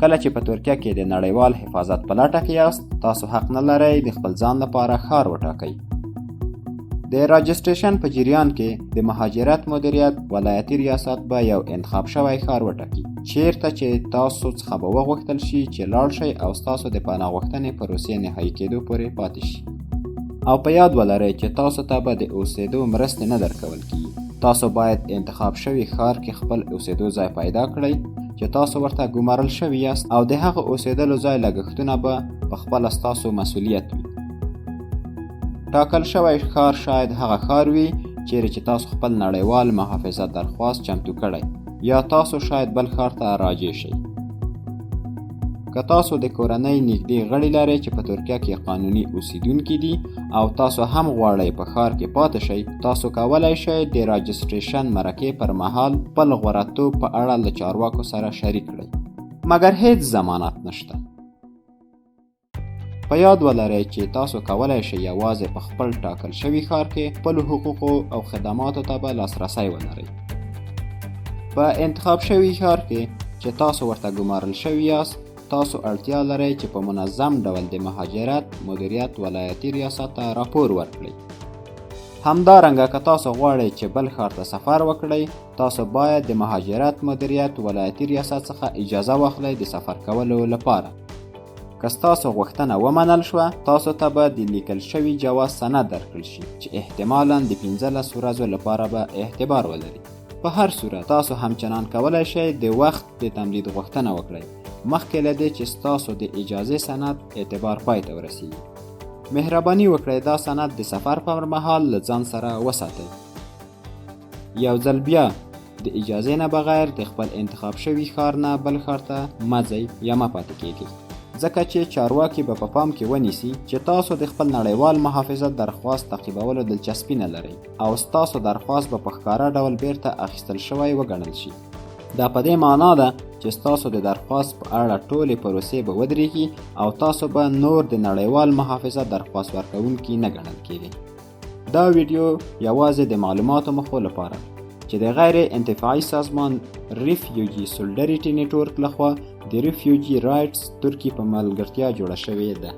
کله چې په ترکیه کې د نړیوال حفاظت په لټه کې یاست تاسو حق نه لرئ د خپل ځان لپاره ښار وټاکئ. د راجستریشن په جریان کې د مهاجرت مدیریت ولایتي ریاست به یو انتخاب شوی ښار وټاکي. چیرته چې تاسو څخه به وغوښتل شي چې لاړ شئ او ستاسو د پناه غوښتنې پروسې نهایي کېدو پورې پاتې شي. او په یاد ولرئ چې تاسو ته به د اوسېدو مرستې نه درکول کیږي تاسو باید انتخاب شوي ښار کې خپل اوسېدو ځای پیدا کړئ چې تاسو ورته ګمارل شوي یاست او د هغه اوسېدلو ځای لګښتونه به په خپله ستاسو مسؤلیت وي. ټاکل شوی ښار شاید هغه ښار وي چیرې چې تاسو خپل نړیوال محافظت درخواست چمتو کړی یا تاسو شاید بل ښار ته راجع شئ که تاسو د کورنۍ نږدې غړي لرئ چې په ترکیه کې قانوني اوسیدونکي دي او تاسو هم غواړئ په ښار کې پاتې شئ تاسو کولی شئ د راجستریشن مرکې پر مهال خپل غوړتوب په اړه له چارواکو سره شریک کړئ. مګر هیڅ ضمانت نشته. په یاد ولرئ چې تاسو کولی شئ یوازې په خپل ټاکل شوي ښار کې خپلو حقوقو او خدماتو ته به لاسرسی ولرئ. په انتخاب شوي ښار کې چې تاسو ورته ګمارل شوي یاست تاسو اړتیا لرئ چې په منظم ډول د مهاجرت مدیریت ولایتي ریاست ته راپور ورکړئ. همدارنګه که تاسو غواړئ چې بل ښار ته سفر وکړئ تاسو باید د مهاجرت مدیریت ولایتي ریاست څخه اجازه واخلئ د سفر کولو لپاره. که ستاسو غوښتنه ومنل شوه تاسو ته به د لیکل شوي جواز سند درکړل شي چې احتمالا د 15 ورځو لپاره به اعتبار ولري. په هر صورت تاسو همچنان کولی شئ د وخت د تمدید غوښتنه وکړئ مخکې له دې چې ستاسو د اجازې سند اعتبار پای ته ورسیږي. مهرباني وکړئ دا سند د سفر پر مهال له ځان سره وساتئ. یو ځل بیا د اجازې نه بغیر د خپل انتخاب شوي ښار نه بل ښار ته مه ځئ یا مه پاتې کیږئ. ځکه چې چارواکي به په پا پام کې ونیسي چې تاسو د خپل نړیوال محافظت درخواست تعقیبولو دلچسپي نه لرئ او ستاسو درخواست به په ښکاره ډول بیرته اخیستل شوی وګڼل شي دا په دې معنا ده چې ستاسو د درخواست په اړه ټولې پروسې به ودرېږي او تاسو به نور د نړیوال محافظت درخواست ورکوونکي نه ګڼل کیږئ دا ویډیو یوازې د معلوماتو مخو لپاره چې د غیر انتفاعي سازمان ریفیوجي سولډریټي نیټورک لخوا د ریفیوجي رایټس ترکی په ملګرتیا جوړه شوې ده